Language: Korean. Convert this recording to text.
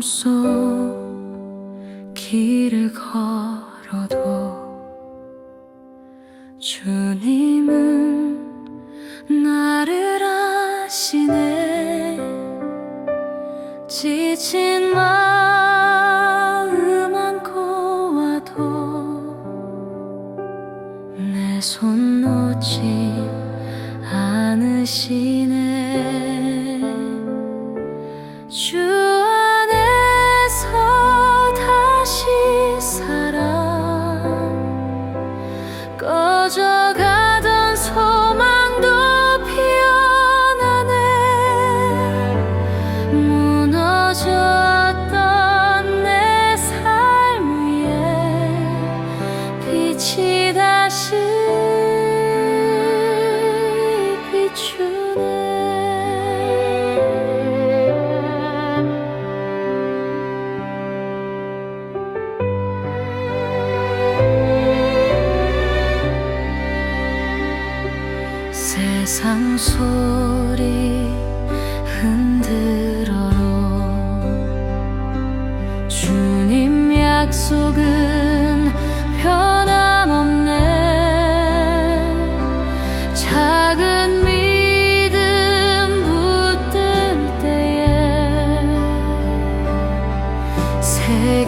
속 길을 걸어도 주님은 나를 아시네. 지친 마음 안고 와도 내 손 놓지 않으시네 세상 소리 흔들어도 주님 약속은 변함없네. 작은 믿음 붙들 때에 새